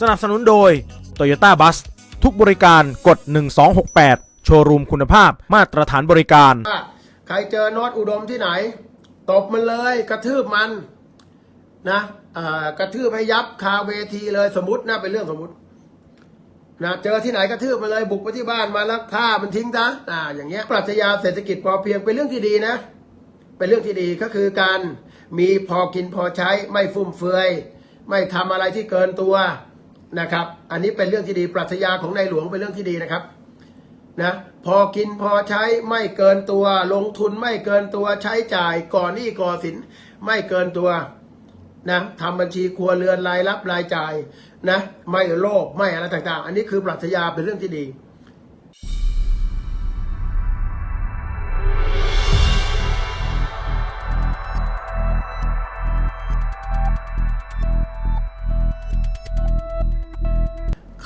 สนับสนุนโดย Toyota Bus ทุกบริการกด 1268 โชว์รูมคุณภาพมาตรฐานบริการ ว่าใครเจอโน้ตอุดมที่ไหน ตบมันเลยกระทืบมันนะอ่ากระทืบให้ยับคาเวทีเลยสมมตินะเป็นเรื่องสมมตินะเจอที่ไหนกระทืบมันเลยบุกไปที่บ้านมาแล้วฆ่ามันทิ้งซะอ่าอย่างเงี้ยปรัชญาเศรษฐกิจพอเพียงเป็นเรื่องที่ดีนะ เป็นเรื่องที่ดีก็คือการมีพอกินพอใช้ไม่ฟุ่มเฟือย ไม่ทำอะไรที่เกินตัว นะครับ อันนี้เป็นเรื่องที่ดีปรัชญาของในหลวงเป็นเรื่องที่ดีนะครับนะพอกินพอใช้ไม่เกินตัว ลงทุนไม่เกินตัวใช้จ่ายก่อนหนี้ก่อสินไม่เกินตัวนะทำบัญชีครัวเรือนรายรับรายจ่ายนะไม่โลภไม่อะไรต่างๆ อันนี้คือปรัชญาเป็นเรื่องที่ดี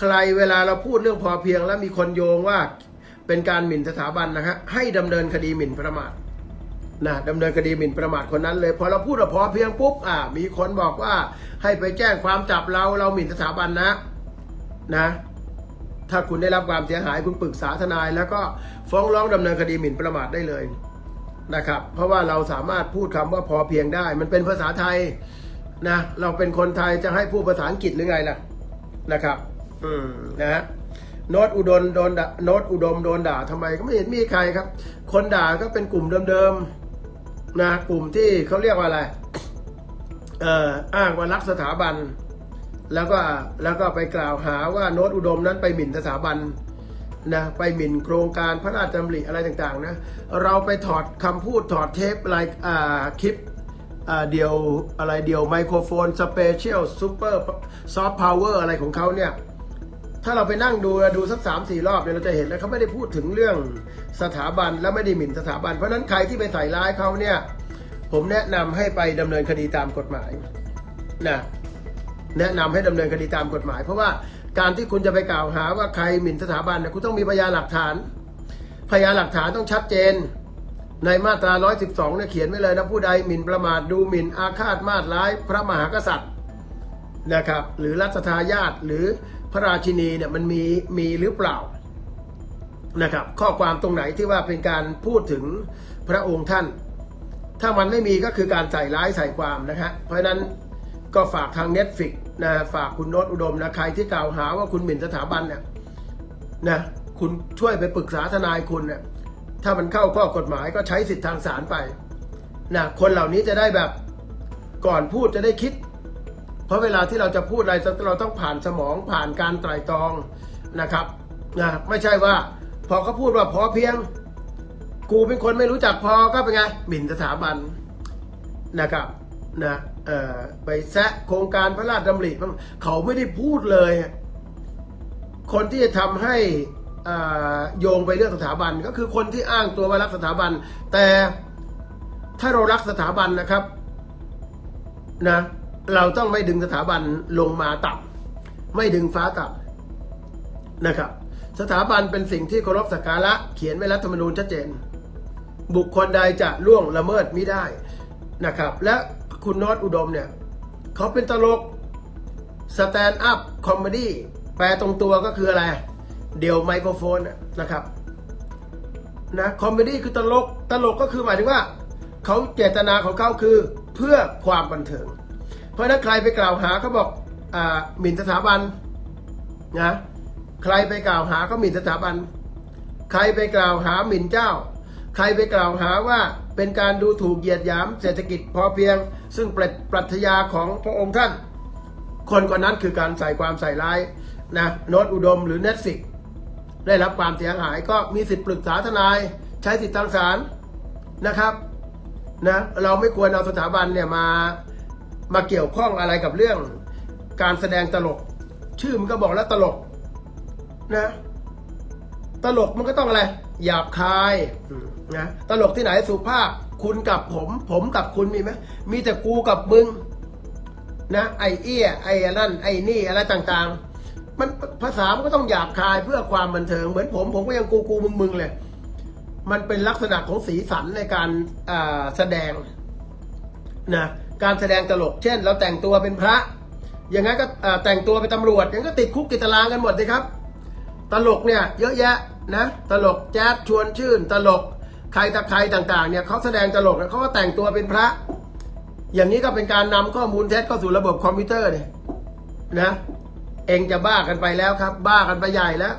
ใครเวลาเราพูดเรื่องพอเพียงแล้วมีคนโยงว่าเป็นการหมิ่นสถาบันนะฮะให้ดำเนินคดีหมิ่นประมาทนะดำเนินคดีหมิ่นประมาทคนนั้นเลยพอเราพูดว่าพอเพียงปุ๊บอ่ามีคนบอกว่าให้ไปแจ้งความจับเราเราหมิ่นสถาบันนะนะ ถ้าคุณได้รับความเสียหายคุณปรึกษาทนาย แล้วก็ฟ้องร้องดำเนินคดีหมิ่นประมาทได้เลยนะครับ เพราะว่าเราสามารถพูดคำว่าพอเพียงได้ มันเป็นภาษาไทยนะเราเป็นคนไทยจะให้พูดภาษาอังกฤษหรือไงล่ะนะครับ อืมนะฮะโนตอุดมโดนด่าโนตอุดมโดนด่าทำไมก็ไม่เห็นมีใครครับ คนด่าก็เป็นกลุ่มเดิมๆนะกลุ่มที่เขาเรียกว่าอะไรเอ่ออ้างว่ารักสถาบัน แล้วก็แล้วก็ไปกล่าวหาว่าโนตอุดมนั้นไปหมิ่นสถาบันนะไปหมิ่นโครงการพระราชดำริอะไรต่างๆนะเราไปถอดคำพูดถอดเทปอะไรอ่าคลิปเดียวอะไรเดียวไมโครโฟนสเปเชียลซูเปอร์ซอฟต์พาวเวอร์อะไรของเขาเนี่ย ถ้าเราไปนั่งดูดูสักสามสี่รอบเนี่ยเราจะเห็นแล้วเขาไม่ได้พูดถึงเรื่องสถาบันและไม่ได้หมิ่นสถาบัน เพราะนั้นใครที่ไปใส่ร้ายเขาเนี่ย ผมแนะนำให้ไปดำเนินคดีตามกฎหมายนะแนะนำให้ดำเนินคดีตามกฎหมาย เพราะว่าการที่คุณจะไปกล่าวหาว่าใครหมิ่นสถาบันเนี่ยคุณต้องมีพยานหลักฐาน พยานหลักฐานต้องชัดเจน ในมาตรา 112เนี่ยเขียนไว้เลยนะผู้ใดหมิ่นประมาทดูหมิ่นอาฆาตมาตร้าย พระมหากษัตริย์นะครับ หรือรัชทายาทหรือ พระราชินีเนี่ยมันมีมีหรือเปล่านะครับ ข้อความตรงไหนที่ว่าเป็นการพูดถึงพระองค์ท่าน ถ้ามันไม่มีก็คือการใส่ร้ายใส่ความนะฮะเพราะฉะนั้นก็ฝากทาง Netflix นะฝากคุณโนตอุดมนะใครที่กล่าวหาว่าคุณหมิ่นสถาบันเนี่ยนะคุณช่วยไปปรึกษาทนายคุณเนี่ยถ้ามันเข้าข้อกฎหมายก็ใช้สิทธิทางศาลไปนะคนเหล่านี้จะได้แบบก่อนพูดจะได้คิด เพราะเวลาที่เราจะพูดอะไรเราต้องผ่านสมองผ่านการไตร่ตรองนะครับนะไม่ใช่ว่า พอเขาพูดว่าพอเพียง กูเป็นคนไม่รู้จักพอก็เป็นไงหมิ่นสถาบันนะครับนะเอ่อไปแซะโครงการพระราชดำริเขาไม่ได้พูดเลย คนที่จะทำให้อ่าโยงไปเรื่องสถาบัน ก็คือคนที่อ้างตัวว่ารักสถาบัน แต่ถ้าเรารักสถาบันนะครับ นะ เราต้องไม่ดึงสถาบันลงมาต่ำไม่ดึงฟ้าต่ำนะครับ สถาบันเป็นสิ่งที่เคารพสักการะเขียนไว้รัฐธรรมนูญชัดเจน บุคคลใดจะล่วงละเมิดมิได้นะครับ และคุณนอตอุดมเนี่ยเขาเป็นตลกสแตนด์อัพคอมเมดี้แปลตรงตัวก็คืออะไร เดี่ยวไมโครโฟนนะครับนะคอมเมดี้คือตลก ตลกก็คือหมายถึงว่า เขาเจตนาของเขาคือเพื่อความบันเทิง ราะถ้าใครไปกล่าวหาเขาบอกอหมิ่นสถาบันนะใครไปกล่าวหาเขาหมิ่นสถาบัน ใครไปกล่าวหาหมิ่นเจ้า ใครไปกล่าวหาว่าเป็นการดูถูกเหยียดหยามเศรษฐกิจพอเพียง ซึ่งเป็นปรัชญาของพระองค์ท่าน คนคนนั้นคือการใส่ความใส่ร้ายนะโนตอุดมหรือเน็ตฟิกได้รับความเสียหายก็มีสิทธิ์ปรึกษาทนาย ใช้สิทธิทางศาลนะครับนะเราไม่ควรเอาสถาบันเนี่ยมา มาเกี่ยวข้องอะไรกับเรื่อง การแสดงตลก ชื่อมันก็บอกแล้วตลก นะ ตลกมันก็ต้องอะไร หยาบคายนะตลกที่ไหนสุภาพ คุณกับผม ผมกับคุณมีไหมมีแต่กูกับมึง นะไอเอี้ยไอ้นั่น ไอ้นี่อะไรต่าง ๆ มันภาษามันก็ต้องหยาบคายเพื่อความบันเทิงเหมือนผม ผมก็ยังกูกูมึงมึงเลยมันเป็นลักษณะของสีสันในการแสดงนะ การแสดงตลก เช่น เราแต่งตัวเป็นพระ อย่างนั้นก็แต่งตัวเป็นตำรวจอย่างก็ติดคุกติดตารางกันหมดเลยครับ ตลกเนี่ยเยอะแยะนะตลกแจ๊ดชวนชื่น ตลกใครตะใครต่างๆเนี่ยเขาแสดงตลกเนี่ยเขาก็แต่งตัวเป็นพระ อย่างนี้ก็เป็นการนำข้อมูลเท็จเข้าสู่ระบบคอมพิวเตอร์เนี่ยนะเองจะบ้ากันไปแล้วครับ บ้ากันไปใหญ่แล้ว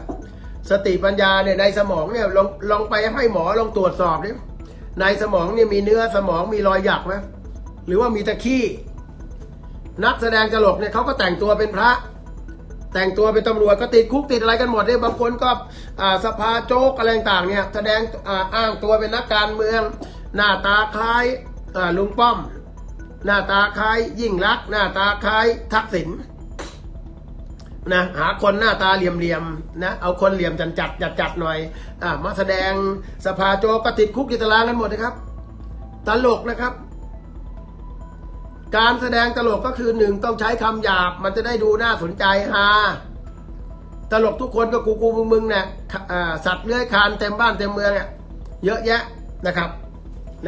สติปัญญาเนี่ยในสมองเนี่ยลองลองไปให้หมอลองตรวจสอบดิในสมองเนี่ยมีเนื้อสมองมีรอยหยักไหม หรือว่ามีตะขี้ นักแสดงตลกเนี่ยเขาก็แต่งตัวเป็นพระ แต่งตัวเป็นตำรวจก็ติดคุกติดอะไรกันหมดเนี่ยบางคนก็สภาโจ๊กอะไรต่างเนี่ยแสดงอ้างตัวเป็นนักการเมือง หน้าตาคล้ายลุงป้อม หน้าตาคล้ายยิ่งรัก หน้าตาคล้ายทักษิณนะหาคนหน้าตาเหลี่ยมๆนะเอาคนเหลี่ยมจัดจัดจัดจัดหน่อยอ่ามาแสดงสภาโจ๊กก็ติดคุกติดตารางกันหมดนะครับ ตลกนะครับ การแสดงตลกก็คือหนึ่งต้องใช้คำหยาบ มันจะได้ดูน่าสนใจฮาตลกทุกคนก็กูกูมึงมึงเนี่ยสัตว์เลื้อยคลานเต็มบ้านเต็มเมืองอะเยอะแยะนะครับ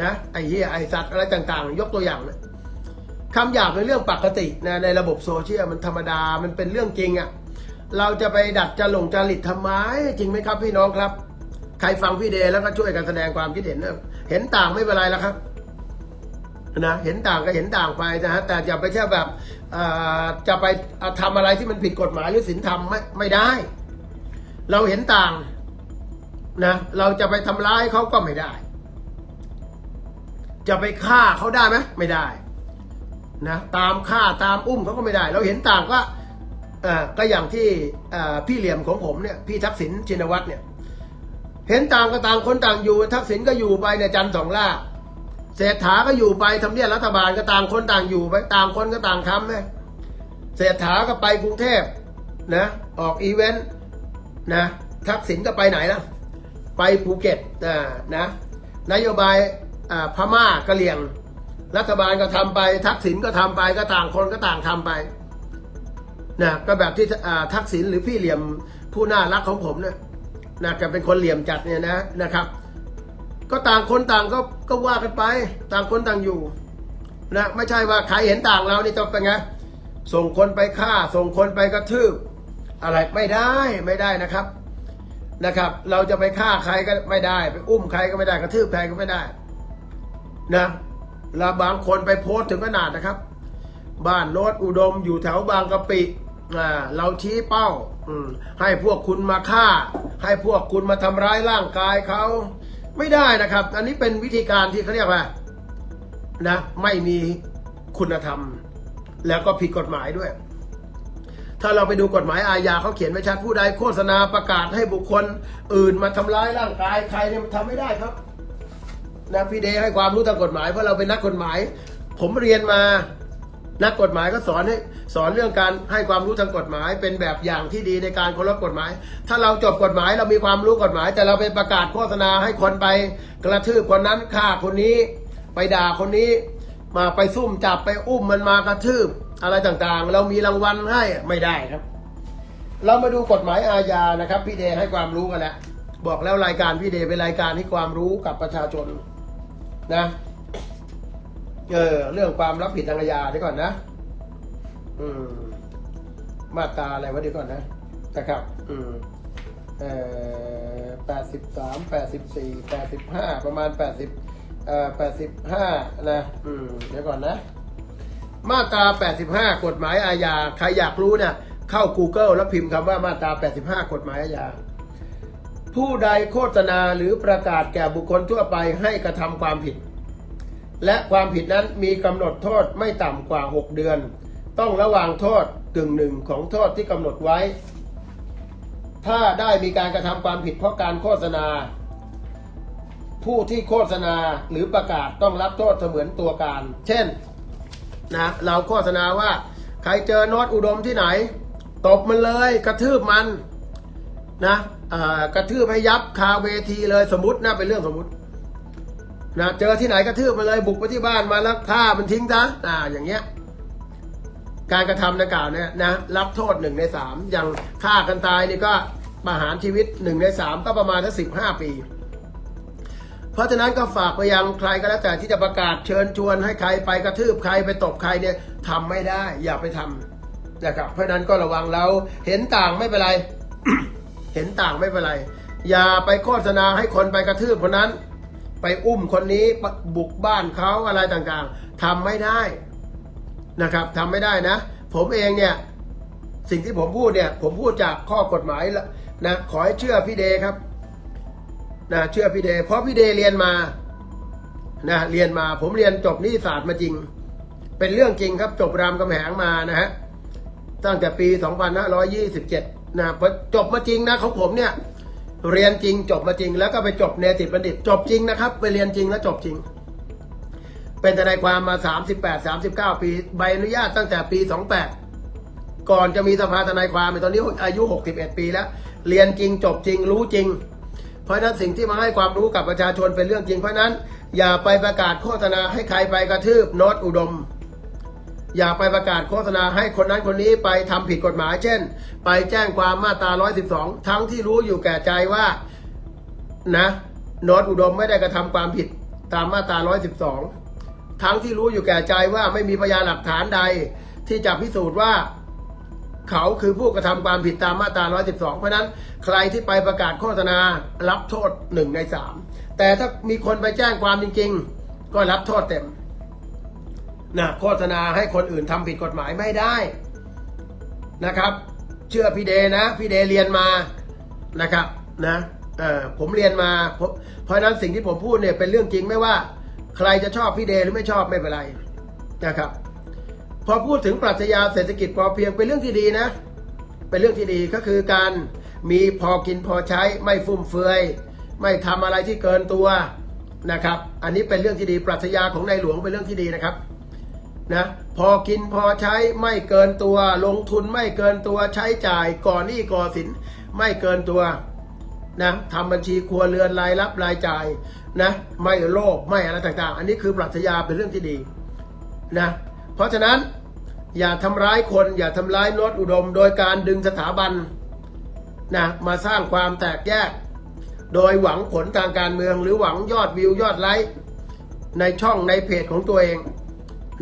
นะไอ้เหี้ยไอ้สัตว์อะไรต่างๆ ยกตัวอย่างเนะคำหยาบเป็นเรื่องปกตินะในระบบโซเชียลมันธรรมดามันเป็นเรื่องจริงอะ่ะเราจะไปดัดจะหลงจริตทำไมจริงไหมครับพี่น้องครับ ใครฟังพี่เดแล้วก็ช่วยกันแสดงความคิดเห็นนะเห็นต่างไม่เป็นไรแล้วครับ นะเห็นต่างก็เห็นต่างไปนะฮะแต่อย่าไปแค่แบบจะไปทำอะไรที่มันผิดกฎหมายหรือศีลธรรมไม่ไม่ได้ เราเห็นต่างนะเราจะไปทำร้ายเขาก็ไม่ได้ จะไปฆ่าเขาได้ไหมไม่ได้นะตามฆ่าตามอุ้มเขาก็ไม่ได้ เราเห็นต่างก็อ่อก็อย่างที่พี่เหลี่ยมของผมเนี่ยพี่ทักษิณชินวัตรเนี่ย เห็นต่างก็ต่างคนต่างอยู่ ทักษิณก็อยู่ไปเนี่ยจันสองล่า เศรษฐาก็อยู่ไปทำเนียบรัฐบาลก็ต่างคนต่างอยู่ไปต่างคนก็ต่างทำนะเศรษฐาก็ไปกรุงเทพนะออกอีเวนต์นะทักษิณก็ไปไหนล่ะ ไปภูเก็ตอ่านะนโยบายอ่าพม่ากะเหรี่ยง รัฐบาลก็ทำไป ทักษิณก็ทำไปก็ต่างคนก็ต่างทำไปนะก็แบบที่อ่าทักษิณหรือพี่เหลี่ยมผู้น่ารักของผมเนี่ยนะแกเป็นคนเหลี่ยมจัดเนี่ยนะนะครับ ก็ต่างคนต่างก็ก็ว่ากันไป ต่างคนต่างอยู่นะไม่ใช่ว่าใครเห็นต่างเรานี่จะเป็นไงส่งคนไปฆ่า ส่งคนไปกระทืบอะไรไม่ได้ไม่ได้นะครับนะครับ เราจะไปฆ่าใครก็ไม่ได้ ไปอุ้มใครก็ไม่ได้กระทืบใครก็ไม่ได้นะแล้วบางคนไปโพสถึงขนาดนะครับ บ้านโนตอุดมอยู่แถวบางกะปิเราชี้เป้าให้พวกคุณมาฆ่า ให้พวกคุณมาทำร้ายร่างกายเขา ไม่ได้นะครับ อันนี้เป็นวิธีการที่เขาเรียกว่านะไม่มีคุณธรรม แล้วก็ผิดกฎหมายด้วย ถ้าเราไปดูกฎหมายอาญาเขาเขียนไว้ชัดผู้ใดโฆษณาประกาศให้บุคคล อื่นมาทำร้ายร่างกายใครเนี่ยมันทำไม่ได้ครับนะพี่เดให้ความรู้ทางกฎหมายเพราะเราเป็นนักกฎหมาย ผมเรียนมา นักกฎหมายก็สอนให้สอนเรื่องการให้ความรู้ทางกฎหมาย เป็นแบบอย่างที่ดีในการเคารพกฎหมาย ถ้าเราจบกฎหมายเรามีความรู้กฎหมาย แต่เราไปประกาศโฆษณาให้คนไปกระทืบคนนั้นฆ่าคนนี้ ไปด่าคนนี้ มาไปซุ่มจับไปอุ้มมันมากระทืบอะไรต่างๆ เรามีรางวัลให้ไม่ได้ครับ เรามาดูกฎหมายอาญานะครับ พี่เดให้ความรู้กันแล้วบอกแล้วรายการพี่เดเป็นรายการให้ความรู้กับประชาชนนะ เออเรื่องความรับผิดทางอาญาเดี๋ยวก่อนนะ อืม มาตราอะไรวะเดี๋ยวก่อนนะนะครับ อืมเอ่อแปดสิบสามแปดสิบสี่แปดสิบห้าประมาณแปดสิบเอ่อแปดสิบห้านะอืมเดี๋ยวก่อนนะ มาตรา 85 กฎหมายอาญาใครอยากรู้เนี่ยเข้า Google แล้วพิมพ์คำว่ามาตรา 85 กฎหมายอาญาผู้ใดโฆษณาหรือประกาศแก่บุคคลทั่วไปให้กระทำความผิด และความผิดนั้นมีกำหนดโทษไม่ต่ำกว่า 6 เดือน ต้องระวางโทษกึ่งหนึ่งของโทษที่กำหนดไว้ ถ้าได้มีการกระทำความผิดเพราะการโฆษณา ผู้ที่โฆษณาหรือประกาศต้องรับโทษเสมือนตัวการ เช่นนะเราโฆษณาว่าใครเจอโนอตอุดมที่ไหน ตบมันเลยกระทืบมันนะกระทืบให้ยับคาเวทีเลยสมมตินะเป็นเรื่องสมมติ นะเจอที่ไหนกระทืบมันเลยบุกไปที่บ้านมาแล้วฆ่ามันทิ้งซะอ่าอย่างเงี้ย การกระทำดังกล่าวเนี่ยนะรับโทษหนึ่งในสามอย่างฆ่ากันตายนี่ก็ประหารชีวิตหนึ่งในสามก็ประมาณทั้งสิบห้าปี เพราะฉะนั้นก็ฝากไปยังใครก็แล้วแต่ที่จะประกาศเชิญชวนให้ใครไปกระทืบใครไปตบใครเนี่ยทำไม่ได้ อย่าไปทำนะครับ เพราะฉะนั้นก็ระวังแล้วเห็นต่างไม่เป็นไร เห็นต่างไม่เป็นไร อย่าไปโฆษณาให้คนไปกระทืบคนนั้น ไปอุ้มคนนี้บุกบ้านเขาอะไรต่างๆทำไม่ได้นะครับทำไม่ได้นะ ผมเองเนี่ยสิ่งที่ผมพูดเนี่ย ผมพูดจากข้อกฎหมายล้วนะขอให้เชื่อพี่เดครับนะเชื่อพี่เด เพราะพี่เดเรียนมานะเรียนมาผมเรียนจบนิติศาสตร์มาจริง เป็นเรื่องจริงครับจบรามคำแหงมานะฮะตั้งแต่ปี 2527นะพอจบมาจริงนะของผมเนี่ย เรียนจริงจบมาจริง แล้วก็ไปจบเนติบัณฑิต จบจริงนะครับ ไปเรียนจริงแล้วจบจริง เป็นทนายความมา 38 39 ปี ใบอนุญาตตั้งแต่ปี 28 ก่อนจะมีสภาทนายความตอนนี้อายุ 61 ปีแล้ว เรียนจริงจบจริงรู้จริง เพราะนั้นสิ่งที่มาให้ความรู้กับประชาชนเป็นเรื่องจริงเพราะนั้น อย่าไปประกาศโฆษณาให้ใครไปกระทืบโนตอุดม อย่าไปประกาศโฆษณาให้คนนั้นคนนี้ไปทำผิดกฎหมาย เช่น ไปแจ้งความมาตรา 112 ทั้งที่รู้อยู่แก่ใจว่านะโน้ตอุดมไม่ได้กระทำความผิดตามมาตรา 112 ทั้งที่รู้อยู่แก่ใจว่าไม่มีพยานหลักฐานใด ที่จะพิสูจน์ว่า เขาคือผู้กระทำความผิดตามมาตรา 112 เพราะฉะนั้นใครที่ไปประกาศโฆษณารับโทษหนึ่งในสามแต่ถ้ามีคนไปแจ้งความจริง ๆ ก็รับโทษเต็ม นะโฆษณาให้คนอื่นทำผิดกฎหมายไม่ได้นะครับ เชื่อพี่เดนะพี่เดเรียนมานะครับนะเออผมเรียนมาเพราะนั้นสิ่งที่ผมพูดเนี่ยเป็นเรื่องจริงไม่ว่า ใครจะชอบพี่เดหรือไม่ชอบไม่เป็นไรนะครับ พอพูดถึงปรัชญาเศรษฐกิจพอเพียงเป็นเรื่องที่ดีนะ เป็นเรื่องที่ดีก็คือการมีพอกินพอใช้ไม่ฟุ่มเฟือย ไม่ทำอะไรที่เกินตัวนะครับ อันนี้เป็นเรื่องที่ดีปรัชญาของในหลวงเป็นเรื่องที่ดีนะครับ นะพอกินพอใช้ไม่เกินตัว ลงทุนไม่เกินตัวใช้จ่ายก่อนหนี้ก่อสินไม่เกินตัวนะทำบัญชีครัวเรือนรายรับรายจ่ายนะไม่โลภไม่อะไรต่างๆ อันนี้คือปรัชญาเป็นเรื่องที่ดีนะเพราะฉะนั้นอย่าทำร้ายคน อย่าทำร้ายโนตอุดม โดยการดึงสถาบันนะมาสร้างความแตกแยก โดยหวังผลทางการเมืองหรือหวังยอดวิวยอดไลค์ในช่องในเพจของตัวเอง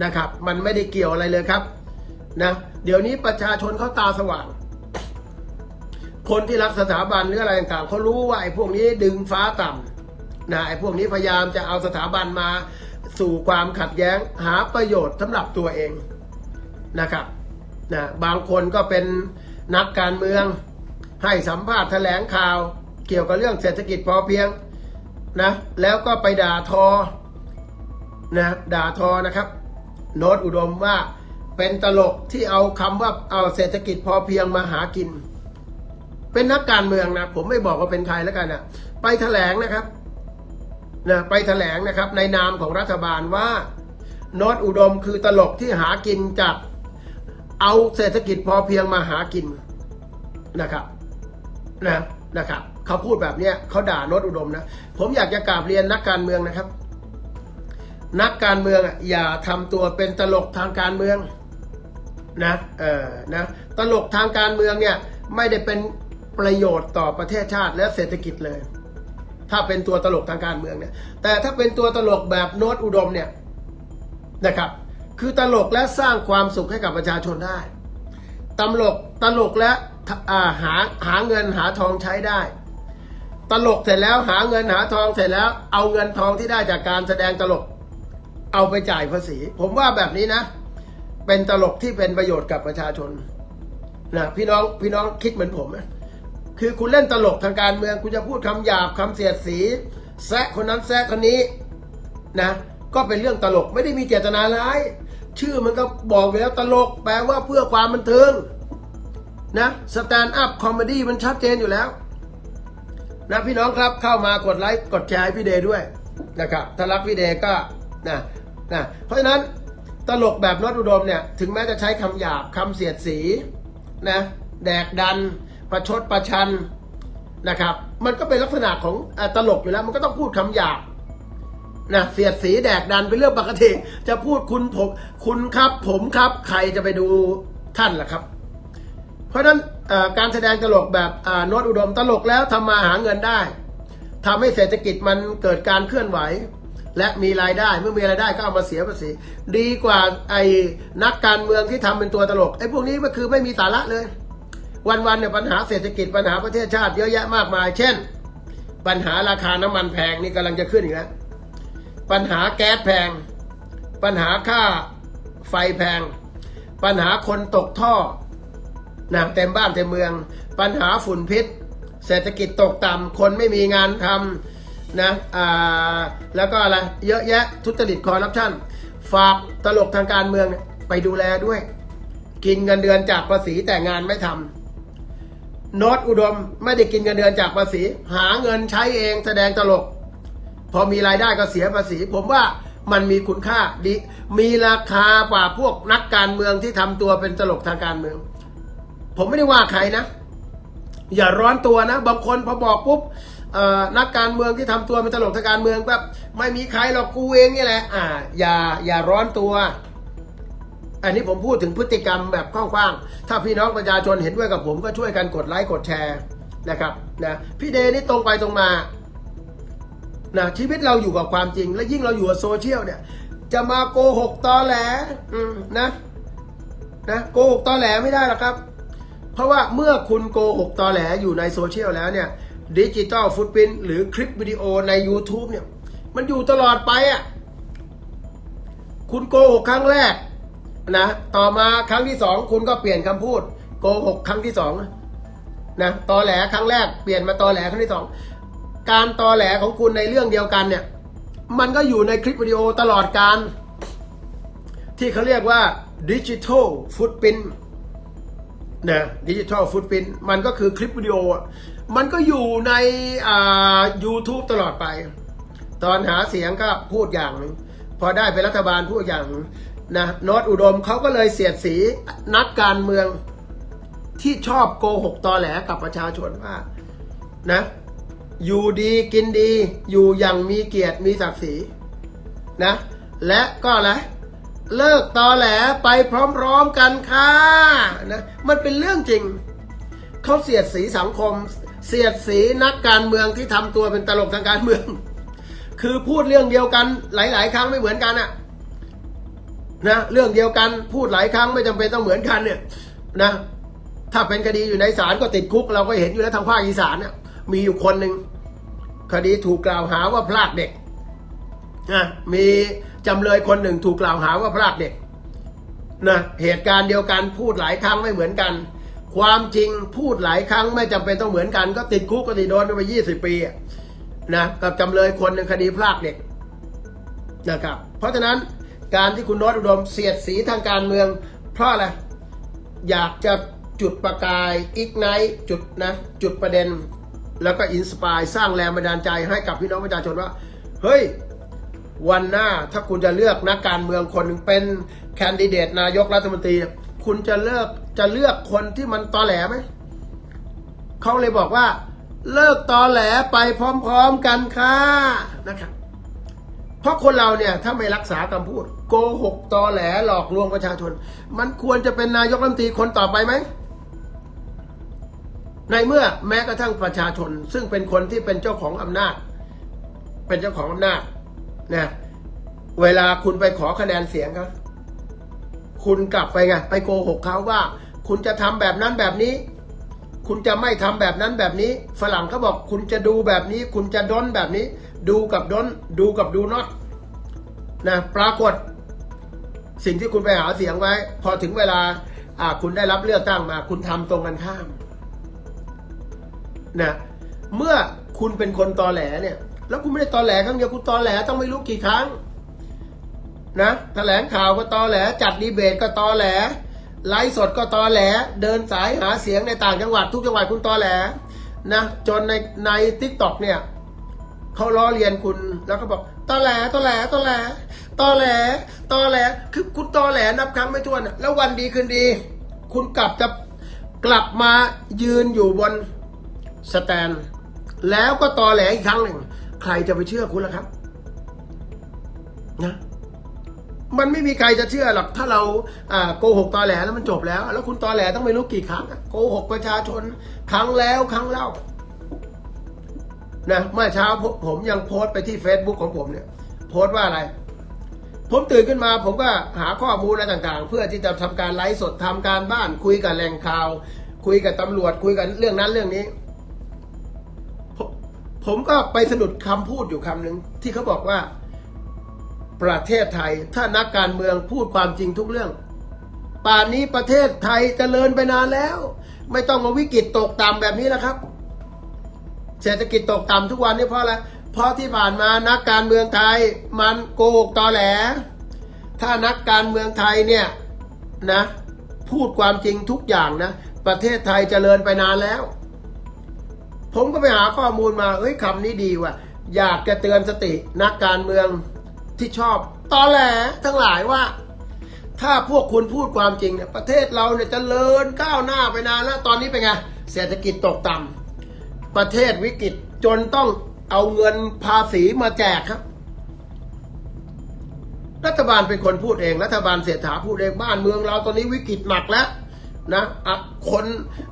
นะครับ มันไม่ได้เกี่ยวอะไรเลยครับนะเดี๋ยวนี้ประชาชนเขาตาสว่าง คนที่รักสถาบันหรืออะไรต่างๆเขารู้ว่าไอ้พวกนี้ดึงฟ้าต่ำนะไอ้พวกนี้พยายามจะเอาสถาบันมาสู่ความขัดแย้งหาประโยชน์สำหรับตัวเองนะครับนะบางคนก็เป็นนักการเมือง ให้สัมภาษณ์แถลงข่าว เกี่ยวกับเรื่องเศรษฐกิจพอเพียงนะแล้วก็ไปด่าทอนะด่าทอนะครับ โน้ตอุดมว่าเป็นตลกที่เอาคำว่าเอาเศรษฐกิจพอเพียงมาหากิน เป็นนักการเมืองนะ ผมไม่บอกว่าเป็นใครแล้วกันนะไปแถลงนะครับนะไปแถลงนะครับ ในนามของรัฐบาลว่า โน้ตอุดมคือตลกที่หากินจากเอาเศรษฐกิจพอเพียงมาหากินนะครับนะนะครับเขาพูดแบบเนี้ยเขาด่าโน้ตอุดมนะ ผมอยากจะกราบเรียนนักการเมืองนะครับ นักการเมืองอย่าทำตัวเป็นตลกทางการเมืองนะเออนะตลกทางการเมืองเนี่ยไม่ได้เป็นประโยชน์ต่อประเทศชาติและเศรษฐกิจเลย ถ้าเป็นตัวตลกทางการเมืองเนี่ย แต่ถ้าเป็นตัวตลกแบบโน้ตอุดมเนี่ยนะครับ คือตลกและสร้างความสุขให้กับประชาชนได้ตลกตลกและาหาหาเงินหาทองใช้ได้ ตลกเสร็จแล้วหาเงินหาทองเสร็จแล้ว เอาเงินทองที่ได้จากการแสดงตลก เอาไปจ่ายภาษี ผมว่าแบบนี้นะ เป็นตลกที่เป็นประโยชน์กับประชาชนนะพี่น้องพี่น้องคิดเหมือนผมไหมคือคุณเล่นตลกทางการเมือง คุณจะพูดคำหยาบคำเสียดสี แซะคนนั้นแซะคนนี้นะ ก็เป็นเรื่องตลกไม่ได้มีเจตนาร้าย ชื่อมันก็บอกอยู่แล้วตลก แปลว่าเพื่อความบันเทิงนะสแตนด์อัพคอมเมดี้มันชัดเจนอยู่แล้วนะพี่น้องครับเข้ามากดไลค์กดแชร์ให้พี่เดย์ด้วยนะครับถ้ารักพี่เดย์ก็นะ นะเพราะฉะนั้นตลกแบบนอดอุดมเนี่ยถึงแม้จะใช้คำหยาบคำเสียดสีนะแดกดัน ประชดประชันนะครับมันก็เป็นลักษณะของตลกอยู่แล้วมันก็ต้องพูดคำหยาบนะเสียดสีแดกดันเป็นเรื่องปกติ จะพูดคุณผมคุณครับ ผมครับ ใครจะไปดูท่านล่ะครับ เพราะฉะนั้นการแสดงตลกแบบโน้ตอุดมตลกแล้วทำมาหาเงินได้ทำให้เศรษฐกิจมันเกิดการเคลื่อนไหว และมีรายได้เมื่อมีรายได้ก็เอามาเสียภาษีดีกว่าไอ้นักการเมืองที่ทำเป็นตัวตลกไอ้พวกนี้ก็คือไม่มีสาระเลย วันๆเนี่ยปัญหาเศรษฐกิจปัญหาประเทศชาติเยอะแยะมากมาย เช่น ปัญหาราคาน้ำมันแพงนี่กำลังจะขึ้นอีกแล้วปัญหาแก๊สแพง ปัญหาค่าไฟแพง ปัญหาคนตกท่อหนะเต็มบ้านเต็มเมือง ปัญหาฝุ่นพิษ เศรษฐกิจตกต่ำคนไม่มีงานทำ นะอ่าแล้วก็อะไรเยอะแยะทุจริตคอร์รัปชันฝากตลกทางการเมืองไปดูแลด้วย กินเงินเดือนจากภาษีแต่งานไม่ทำโนตอุดมไม่ได้กินเงินเดือนจากภาษี หาเงินใช้เองแสดงตลก พอมีรายได้ก็เสียภาษี ผมว่ามันมีคุณค่าดีมีราคากว่าพวกนักการเมืองที่ทำตัวเป็นตลกทางการเมือง ผมไม่ได้ว่าใครนะ อย่าร้อนตัวนะ บางคนพอบอกปุ๊บ นักการเมืองที่ทำตัวเป็นตลกทางการเมืองแบบไม่มีใครหรอกกูเองนี่แหละอ่าอย่าอย่าร้อนตัว อันนี้ผมพูดถึงพฤติกรรมแบบกว้างๆถ้าพี่น้องประชาชนเห็นด้วยกับผมก็ช่วยกันกดไลค์กดแชร์นะครับนะพี่เดนี่ตรงไปตรงมานะชีวิตเราอยู่กับความจริง และยิ่งเราอยู่กับโซเชียลเนี่ย จะมาโกหกตอแหลนะนะโกหกตอแหลไม่ได้หรอกครับ เพราะว่าเมื่อคุณโกหกตอแหลอยู่ในโซเชียลแล้วเนี่ย ดิจิตอลฟุตพิ n หรือคลิปวิดีโอใน YouTube เนี่ย มันอยู่ตลอดไปอะ คุณโกหกครั้งแรกนะ ต่อมาครั้งที่สองคุณก็เปลี่ยนคำพูด โกหกครั้งที่สองนะตอแหลครั้งแรกเปลี่ยนมาตอแหลครั้งที่สองการตอแหลของคุณในเรื่องเดียวกันเนี่ย มันก็อยู่ในคลิปวิดีโอตลอดการ ที่เขาเรียกว่าดิจิทัลฟุตพิ n นะดิจิทัลฟุตพิ n มันก็คือคลิปวิดีโออะ มันก็อยู่ในอ่า YouTube ตลอดไป ตอนหาเสียงก็พูดอย่างหนึ่งพอได้เป็นรัฐบาลพูดอย่างหนึ่งนะนอตอุดมเขาก็เลยเสียดสีนักการเมืองที่ชอบโกหกตอแหลกับประชาชนว่านะอยู่ดีกินดี อยู่อย่างมีเกียรติมีศักดิ์ศรีนะและก็อะไรเลิกตอแหลไปพร้อมๆกันค่ะนะมันเป็นเรื่องจริง เขาเสียดสีสังคม เสียดสีนักการเมืองที่ทำตัวเป็นตลกทางการเมือง คือพูดเรื่องเดียวกันหลาย ๆ ครั้งไม่เหมือนกันอะนะเรื่องเดียวกันพูดหลายครั้งไม่จำเป็นต้องเหมือนกันเนี่ยนะถ้าเป็นคดีอยู่ในศาลก็ติดคุก เราก็เห็นอยู่แล้วทางภาคอีสานเนี่ยมีอยู่คนหนึ่งคดีถูกกล่าวหาว่าพลากเด็กนะมีจำเลยคนหนึ่งถูกกล่าวหาว่าพลากเด็กนะเหตุการณ์เดียวกันพูดหลายครั้งไม่เหมือนกัน ความจริงพูดหลายครั้งไม่จำเป็นต้องเหมือนกัน ก็ติดคุกก็ติดโดนไปยี่สิบปีนะกับจำเลยคนหนึ่งคดีพลากเด็กนะครับ เพราะฉะนั้นการที่คุณโนตอุดมเสียดสีทางการเมือง เพราะอะไรอยากจะจุดประกายอีกไนจุดนะจุดประเด็น แล้วก็อินสปายสร้างแรงบันดาลใจให้กับพี่น้องประชาชนว่า เฮ้ย วันหน้าถ้าคุณจะเลือกนักการเมืองคนหนึ่งเป็นแคนดิเดตนายกรัฐมนตรี คุณจะเลือกจะเลือกคนที่มันตอแหลไหมเขาเลยบอกว่า เลิกตอแหลไปพร้อมๆกันค่ะนะครับ เพราะคนเราเนี่ยถ้าไม่รักษาคำพูด โกหกตอแหลหลอกลวงประชาชน มันควรจะเป็นนายกรัฐมนตรีคนต่อไปไหมในเมื่อแม้กระทั่งประชาชน ซึ่งเป็นคนที่เป็นเจ้าของอำนาจ เป็นเจ้าของอำนาจนะเวลาคุณไปขอคะแนนเสียงเขา คุณกลับไปไงไปโกหกเขาว่า คุณจะทำแบบนั้นแบบนี้ คุณจะไม่ทำแบบนั้นแบบนี้ ฝรั่งเขาบอกคุณจะดูแบบนี้ คุณจะดนแบบนี้ ดูกับดนดูกับดูน็อตนะปรากฏ สิ่งที่คุณไปหาเสียงไว้ พอถึงเวลาอ่าคุณได้รับเลือกตั้งมา คุณทำตรงกันข้ามนะเมื่อคุณเป็นคนตอแหลเนี่ย แล้วคุณไม่ได้ตอแหลครั้งเดียวคุณตอแหลต้องไม่รู้กี่ครั้ง นะแถลงข่าวก็ตอแหล จัดดีเบตก็ตอแหล ไลฟ์สดก็ตอแหล เดินสายหาเสียงในต่างจังหวัดทุกจังหวัดคุณตอแหลนะจนในในทิกตอกเนี่ยเขาล้อเลียนคุณแล้วก็บอกตอแหลตอแหลตอแหลตอแหลตอแหลคือคุณตอแหลนับครั้งไม่ถ้วน แล้ววันดีคืนดี คุณกลับจะกลับมายืนอยู่บนสแตน แล้วก็ตอแหลอีกครั้งหนึ่ง ใครจะไปเชื่อคุณล่ะครับ นะ มันไม่มีใครจะเชื่อหรอกถ้าเราโกหกตอแหลแล้วมันจบแล้ว แล้วคุณตอแหลต้องไม่รู้กี่ครั้งโกหกประชาชนครั้งแล้วครั้งเล่านะเมื่อเช้าผมยังโพสต์ไปที่ Facebook ของผมเนี่ย โพสต์ว่าอะไร ผมตื่นขึ้นมา ผมก็หาข้อมูลอะไรต่างๆ เพื่อที่จะทำการไลฟ์สดทำการบ้าน คุยกับแหล่งข่าว คุยกับตำรวจคุยกันเรื่องนั้นเรื่องนี้ ผมผมก็ไปสะดุดคำพูดอยู่คำหนึ่งที่เขาบอกว่า ประเทศไทย ถ้านักการเมืองพูดความจริงทุกเรื่อง ป่านนี้ประเทศไทยจเจริญไปนานแล้ว ไม่ต้องมาวิกฤตตกต่ำแบบนี้แล้วครับ เศรษฐกิจตกต่ำทุกวันนี้เพราะอะไรเพราะที่ผ่านมานักการเมืองไทยมันโกหกตอแหล ถ้านักการเมืองไทยเนี่ยนะพูดความจริงทุกอย่างนะ ประเทศไทยจเจริญไปนานแล้ว ผมก็ไปหาข้อมูลมาเฮ้ยคำนี้ดีว่ะอยากจะเตือนสตินักการเมือง ที่ชอบตอแหลทั้งหลายว่า ถ้าพวกคุณพูดความจริงเนี่ยประเทศเราเนี่ยจเจริญก้าวหน้าไปนานแล้วตอนนี้เป็นไงเศรษฐกิจตกต่ำประเทศวิกฤตจนต้องเอาเงินภาษีมาแจกครับ รัฐบาลเป็นคนพูดเอง รัฐบาลเศรษฐาพูดเองบ้านเมืองเราตอนนี้วิกฤตหนักแล้วนะคน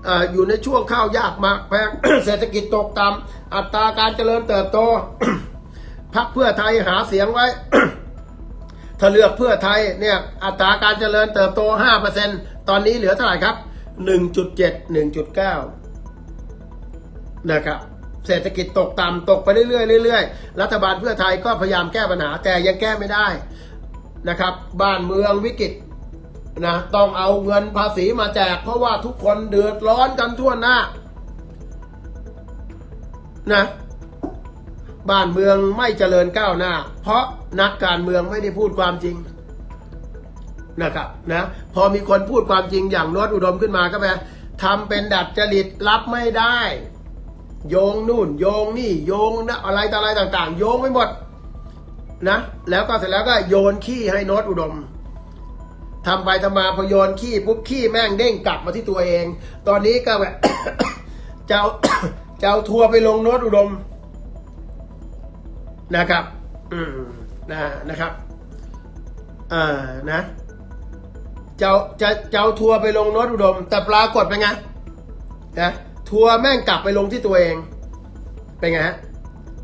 อออยู่ในช่วงข้าวยากมากแพงเศรษฐกิจตกต่ำอัตราการเจริญเติบโต พักเพื่อไทยหาเสียงไว้ ถ้าเลือกเพื่อไทยเนี่ยอัตราการเจริญเติบโต 5%ตอนนี้เหลือเท่าไหร่ครับ 1.7 1.9 นะครับ เศรษฐกิจตกต่ำตกไปเรื่อยๆเรื่อยๆ รัฐบาลเพื่อไทยก็พยายามแก้ปัญหาแต่ยังแก้ไม่ได้นะครับ บ้านเมืองวิกฤตนะต้องเอาเงินภาษีมาแจก เพราะว่าทุกคนเดือดร้อนกันทั่วหน้านะ บ้านเมืองไม่เจริญก้าวหน้า เพราะนักการเมืองไม่ได้พูดความจริงนะครับนะพอมีคนพูดความจริงอย่างนวดอุดมขึ้นมาก็แปลทำเป็นดัดจริตรับไม่ได้ โยงนู่น โยงนี่โยงนะอะไรต่ออะไรต่าง ๆ โยงไปหมดนะแล้วก็เสร็จแล้วก็โยนขี้ให้นวดอุดมทำไปทำมาพอโยนขี้ปุ๊บขี้แม่งเด้งกลับมาที่ตัวเอง ตอนนี้ก็แบบจะเอาจะเอาทัวร์ไปลงโนวดอุดม นะครับ อืมนะนะครับอ่านะเจ้าจะเจ้าทัวร์ไปลงโนตอุดม แต่ปรากฏเป็นไงนะทัวร์แม่งกลับไปลงที่ตัวเองเป็นไงฮะ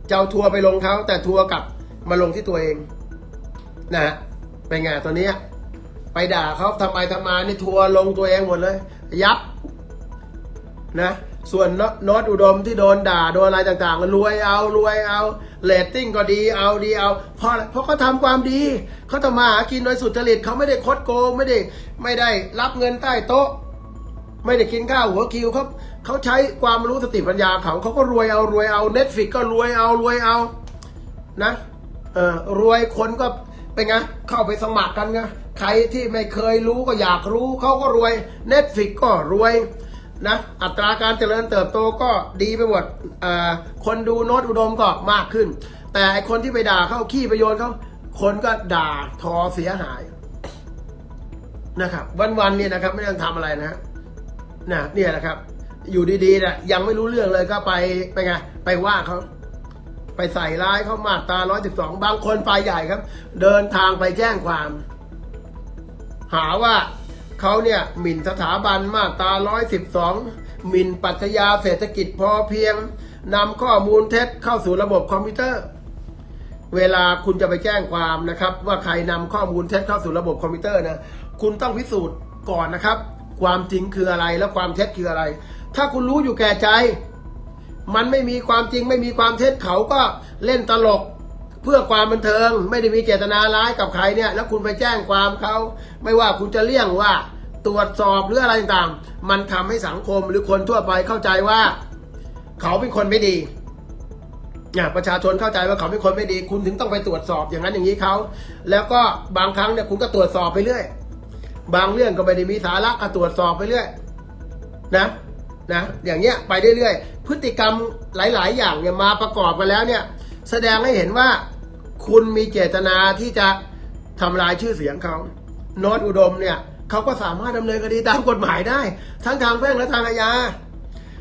เจ้าทัวร์ไปลงเขาแต่ทัวร์กลับมาลงที่ตัวเอง นะฮะเป็นไงตัวนี้ไปด่าเขาทำไปทำมานี่ทัวร์ลงตัวเองหมดเลย ยับนะส่วนโนโนตอุดมที่โดนด่าโดนอะไรต่างๆรวยเอารวยเอา เรตติ้งก็ดีเอาดีเอาเพราะเพราะเขาทำความดีเขาทำมาหากินโดยสุจริตเขาไม่ได้คดโกงไม่ได้ไม่ได้รับเงินใต้โต๊ะ ไม่ได้กินข้าวหัวคิวเขาเขาใช้ความรู้สติปัญญาเขาเขาก็รวยเอารวยเอาเน็ตฟิกก็รวยเอารวยเอานะเออรวยคนก็เป็นไงเข้าไปสมัครกันไงใครที่ไม่เคยรู้ก็อยากรู้เขาก็รวยเน็ตฟิกก็รวย นะอัตราการเจริญเติบโตก็ดีไปหมดคนดูโน้ตอุดมก็มากขึ้น แต่คนที่ไปด่าเขาขี้ไปโยนเขาคนก็ด่าทอเสียหายนะครับ วันๆเนี่ยนะครับ ไม่ต้องทำอะไรนะฮะนะเนี่ยนะครับ อยู่ดีๆนะยังไม่รู้เรื่องเลยก็ไปไปไงไปว่าเขาไปใส่ร้ายเขามาตราร้อยสิบสองบางคนไปใหญ่ครับ เดินทางไปแจ้งความ หาว่า เขาเนี่ยหมิ่นสถาบันมาตราร้อยสิบสองหมิ่นปรัชญาเศรษฐกิจพอเพียงนำข้อมูลเท็จเข้าสู่ระบบคอมพิวเตอร์ เวลาคุณจะไปแจ้งความนะครับ ว่าใครนำข้อมูลเท็จเข้าสู่ระบบคอมพิวเตอร์นะคุณต้องพิสูจน์ก่อนนะครับ ความจริงคืออะไรและความเท็จคืออะไร ถ้าคุณรู้อยู่แก่ใจ มันไม่มีความจริงไม่มีความเท็จเขาก็เล่นตลก เพื่อความบันเทิงไม่ได้มีเจตนาร้ายกับใครเนี่ยแล้วคุณไปแจ้งความเขาไม่ว่าคุณจะเลี่ยงว่าตรวจสอบหรืออะไรต่างมันทำให้สังคมหรือคนทั่วไปเข้าใจว่า เขาเป็นคนไม่ดีเนี่ยประชาชนเข้าใจว่าเขาเป็นคนไม่ดี คุณถึงต้องไปตรวจสอบอย่างนั้นอย่างนี้เขาแล้วก็บางครั้งเนี่ยคุณก็ตรวจสอบไปเรื่อย บางเรื่องก็ไม่ได้มีสาระก็ตรวจสอบไปเรื่อยนะนะอย่างเงี้ยไปเรื่อยๆพฤติกรรมหลาย ๆ อย่างเนี่ยมาประกอบกันแล้วเนี่ย แสดงให้เห็นว่า คุณมีเจตนาที่จะทำลายชื่อเสียงเขาโน้ตอุดมเนี่ยเขาก็สามารถดำเนินคดีตามกฎหมายได้ ทั้งทางแพ่งและทางอาญา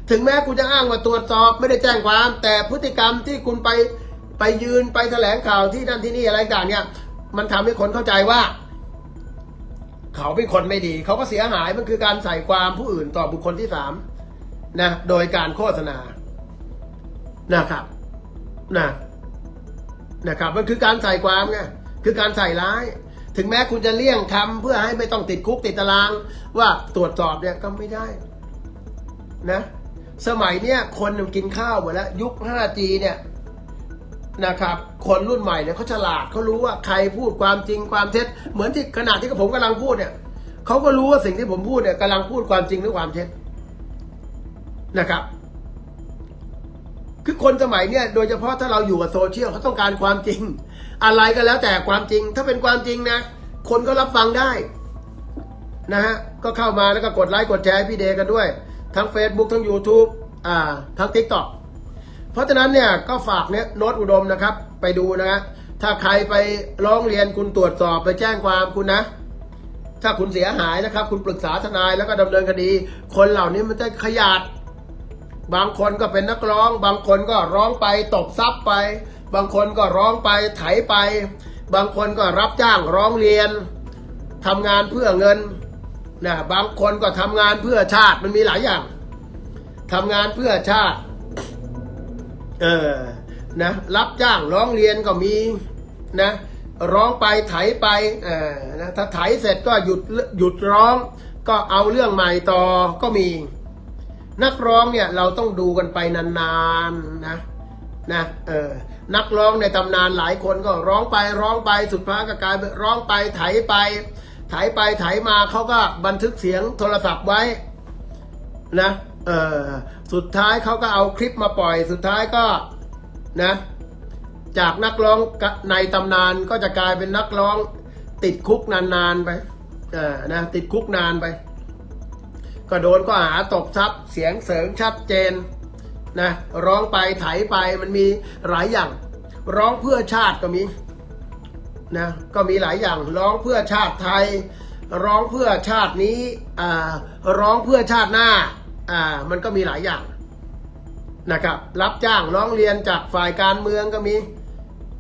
ถึงแม้คุณจะอ้างว่าตรวจสอบไม่ได้แจ้งความ แต่พฤติกรรมที่คุณไปไปยืนไปแถลงข่าวที่นั่นที่นี่อะไรต่างเนี่ย มันทำให้คนเข้าใจว่า เขาเป็นคนไม่ดี เขาก็เสียหายมันคือการใส่ความผู้อื่นต่อบุคคลที่สามนะโดยการโฆษณานะครับนะ นะครับมันคือการใส่ความไงคือการใส่ร้าย ถึงแม้คุณจะเลี่ยงทำเพื่อให้ไม่ต้องติดคุกติดตาราง ว่าตรวจสอบเนี่ยก็ไม่ได้นะสมัยเนี้ยคนมันกินข้าวหมดแล้ว ยุค 5G เนี่ยนะครับ คนรุ่นใหม่เนี่ยเขาฉลาดเขารู้ว่าใครพูดความจริงความเท็จ เหมือนที่ขณะที่ผมกำลังพูดเนี่ยเขาก็รู้ว่าสิ่งที่ผมพูดเนี่ยกำลังพูดความจริงหรือความเท็จนะครับ คือคนสมัยเนี่ยโดยเฉพาะถ้าเราอยู่กับโซเชียลเขาต้องการความจริง อะไรก็แล้วแต่ความจริง ถ้าเป็นความจริงนะ คนก็รับฟังได้นะฮะก็เข้ามาแล้วก็กดไลค์กดแชร์พี่เดกันด้วย ทั้ง Facebook ทั้ง YouTube อ่าทั้ง TikTok เพราะฉะนั้นเนี่ยก็ฝากเนี่ยโน้ตอุดมนะครับ ไปดูนะฮะถ้าใครไปร้องเรียนคุณตรวจสอบไปแจ้งความคุณนะ ถ้าคุณเสียหายนะครับ คุณปรึกษาทนายแล้วก็ดำเนินคดี คนเหล่านี้มันจะขยาด บางคนก็เป็นนักร้อง บางคนก็ร้องไปตบซับไป บางคนก็ร้องไปไถไป บางคนก็รับจ้างร้องเรียนทำงานเพื่อเงินนะบางคนก็ทำงานเพื่อชาติมันมีหลายอย่างทำงานเพื่อชาติ เออนะรับจ้างร้องเรียนก็มีนะร้องไปไถไปเออนะถ้าไถเสร็จก็หยุดหยุดร้อง ก็เอาเรื่องใหม่ต่อก็มี นักร้องเนี่ยเราต้องดูกันไปนานๆนะนะเออนักร้องในตำนานหลายคนก็ร้องไปร้องไปสุดท้ายก็กลายเป็นร้องไปไถไปไถไปไถมาเขาก็บันทึกเสียงโทรศัพท์ไว้นะเออสุดท้ายเขาก็เอาคลิปมาปล่อย สุดท้ายก็นะจากนักร้องในตำนานก็จะกลายเป็นนักร้องติดคุกนานๆไปเออนะติดคุกนานไป ก็โดนก็หาตบทรัพย์เสียงเสริงชัดเจนนะร้องไปไถไปมันมีหลายอย่าง ร้องเพื่อชาติก็มีนะก็มีหลายอย่างร้องเพื่อชาติไทย ร้องเพื่อชาตินี้อ่าร้องเพื่อชาติหน้าอ่ามันก็มีหลายอย่างนะครับรับจ้างร้องเรียนจากฝ่ายการเมืองก็มี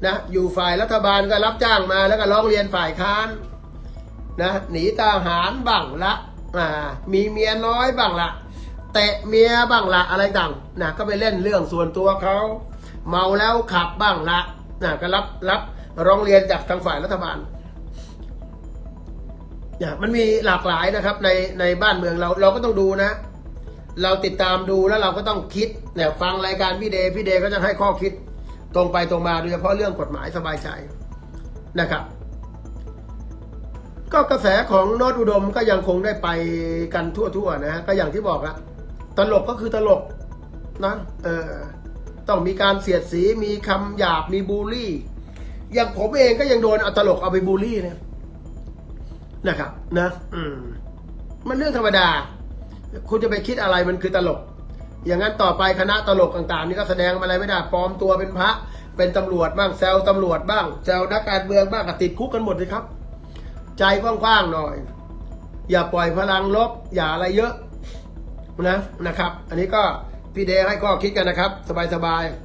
นะอยู่ฝ่ายรัฐบาลก็รับจ้างมาแล้วก็ร้องเรียนฝ่ายค้านนะหนีทหารบ้างละ อ่ามีเมียน้อยบ้างละเตะเมียบ้างละอะไรต่างนะก็ไปเล่นเรื่องส่วนตัวเขาเมาแล้วขับบ้างละนะก็รับรับร้องเรียนจากทางฝ่ายรัฐบาลเนี่ยมันมีหลากหลายนะครับในในบ้านเมืองเราเราก็ต้องดูนะ เราติดตามดูแล้วเราก็ต้องคิดเนี่ยฟังรายการพี่เดย์พี่เดย์ก็จะให้ข้อคิดตรงไปตรงมาโดยเฉพาะเรื่องกฎหมายสบายใจนะครับ ก็กระแสของโนตอุดมก็ยังคงได้ไปกันทั่วๆนะฮะก็อย่างที่บอกอะตลกก็คือตลกนะเออต้องมีการเสียดสีมีคำหยาบมีบูลลี่ อย่างผมเองก็ยังโดนเอาตลกเอาไปบูลลี่เนี่ยนะครับ นะอืมมันเรื่องธรรมดา คุณจะไปคิดอะไรมันคือตลก อย่างนั้นต่อไปคณะตลกต่างๆ นี่ก็แสดงอะไรไม่ได้ปลอมตัวเป็นพระ เป็นตำรวจบ้างแซวตำรวจบ้างแซวนักการเมืองบ้างก็ติดคุกกันหมดเลยครับ ใจกว้างๆหน่อย อย่าปล่อยพลังลบ อย่าอะไรเยอะนะนะครับ อันนี้ก็พี่เดให้ข้อคิดกันนะครับ สบายๆ